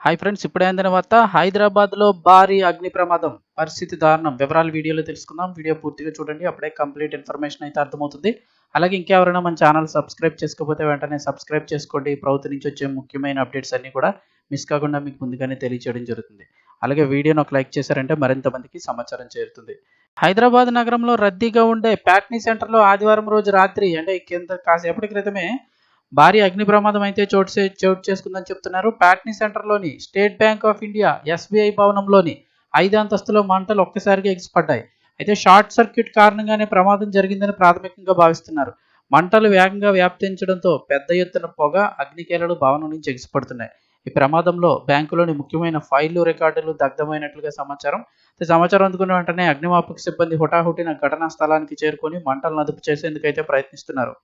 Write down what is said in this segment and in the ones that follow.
Hi friends ఇప్పుడే అందిన వార్త హైదరాబాద్లో భారీ అగ్ని ప్రమాదం. పరిస్థితి దారుణం. వివరాలు వీడియోలో తెలుసుకుందాం. వీడియో పూర్తిగా చూడండి. అప్పుడే కంప్లీట్ ఇన్ఫర్మేషన్ అయితే అర్థమవుతుంది. అలాగే ఇంకెవరైనా మన ఛానల్ సబ్స్క్రైబ్ చేసుకోకపోతే వెంటనే సబ్స్క్రైబ్ చేసుకోండి. ప్రభుత్వం నుంచి వచ్చే ముఖ్యమైన అప్డేట్స్ అన్ని కూడా మిస్ కాకుండా మీకు ముందుగానే తెలియచేయడం జరుగుతుంది. అలాగే వీడియోను ఒక లైక్ చేశారంటే మరింత మందికి సమాచారం చేరుతుంది. హైదరాబాద్ నగరంలో రద్దీగా ఉండే ప్యాట్నీ సెంటర్లో ఆదివారం రోజు రాత్రి అంటే కింద కాసేపటి క్రితమే భారీ అగ్ని ప్రమాదం అయితే చోటు చే- చోటు చేసుకుందని చెప్తున్నారు. Patny సెంటర్లోని State Bank of India SBI భవనంలోని ఐదు అంతస్తులో మంటలు ఒక్కసారిగా ఎగిసిపడ్డాయి. అయితే షార్ట్ సర్క్యూట్ కారణంగానే ప్రమాదం జరిగిందని ప్రాథమికంగా భావిస్తున్నారు. మంటలు వేగంగా వ్యాప్తించడంతో పెద్ద ఎత్తున పొగ అగ్నికేలలు భవనం నుంచి ఎగిసిపడుతున్నాయి. ఈ ప్రమాదంలో బ్యాంకులోని ముఖ్యమైన ఫైళ్ళు రికార్డులు దగ్ధమైనట్లుగా సమాచారం. సమాచారం అందుకున్న వెంటనే అగ్నిమాపక సిబ్బంది హుటాహుటిన ఘటనా స్థలానికి చేరుకొని మంటలను అదుపు చేసేందుకైతే ప్రయత్నిస్తున్నారు.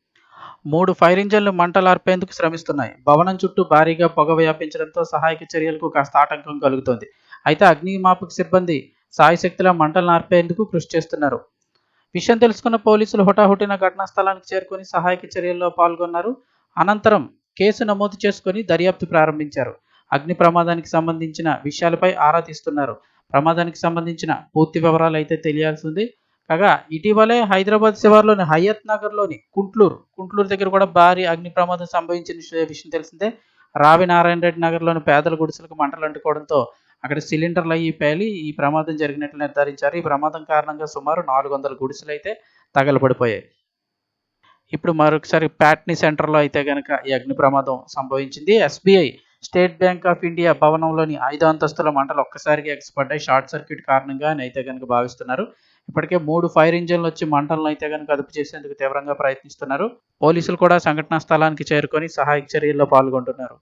మూడు ఫైర్ ఇంజన్లు మంటలు ఆర్పేందుకు శ్రమిస్తున్నాయి. భవనం చుట్టూ భారీగా పొగ వ్యాపించడంతో సహాయక చర్యలకు కాస్త ఆటంకం కలుగుతోంది. అయితే అగ్నిమాపక సిబ్బంది సాయశక్తిలా మంటలు ఆర్పేందుకు కృషి చేస్తున్నారు. విషయం తెలుసుకున్న పోలీసులు హుటాహుటిన ఘటనా స్థలానికి చేరుకొని సహాయక చర్యల్లో పాల్గొన్నారు. అనంతరం కేసు నమోదు చేసుకొని దర్యాప్తు ప్రారంభించారు. అగ్ని ప్రమాదానికి సంబంధించిన విషయాలపై ఆరా తీస్తున్నారు. ప్రమాదానికి సంబంధించిన పూర్తి వివరాలు అయితే తెలియాల్సి ఉంది. కాగా ఇటీవలే హైదరాబాద్ శివార్లోని హయత్ నగర్లోని కుంట్లూరు కుంట్లూరు దగ్గర కూడా భారీ అగ్ని ప్రమాదం సంభవించిన విషయ- విషయం తెలిసిందే. రావి నారాయణ రెడ్డి నగర్లోని పేదల గుడిసెలకు మంటలు అంటుకోవడంతో అక్కడ సిలిండర్లు అయ్యి పేలి ఈ ప్రమాదం జరిగినట్లు నిర్ధారించారు. ఈ ప్రమాదం కారణంగా సుమారు నాలుగు వందల గుడిసెలు అయితే తగలబడిపోయాయి. ఇప్పుడు మరొకసారి ప్యాట్నీ సెంటర్లో అయితే కనుక ఈ అగ్ని ప్రమాదం సంభవించింది. SBI State Bank of India భవనంలోని ఐదు అంతస్తుల మంటలు ఒక్కసారిగా అయ్యి షార్ట్ సర్క్యూట్ కారణంగా అని అయితే కనుక భావిస్తున్నారు. ఇప్పటికే మూడు ఫైర్ ఇంజన్లు వచ్చి మంటలను అయితే కనుక అదుపు చేసేందుకు తీవ్రంగా ప్రయత్నిస్తున్నారు. పోలీసులు కూడా సంఘటనా స్థలానికి చేరుకొని సహాయక చర్యల్లో పాల్గొంటున్నారు.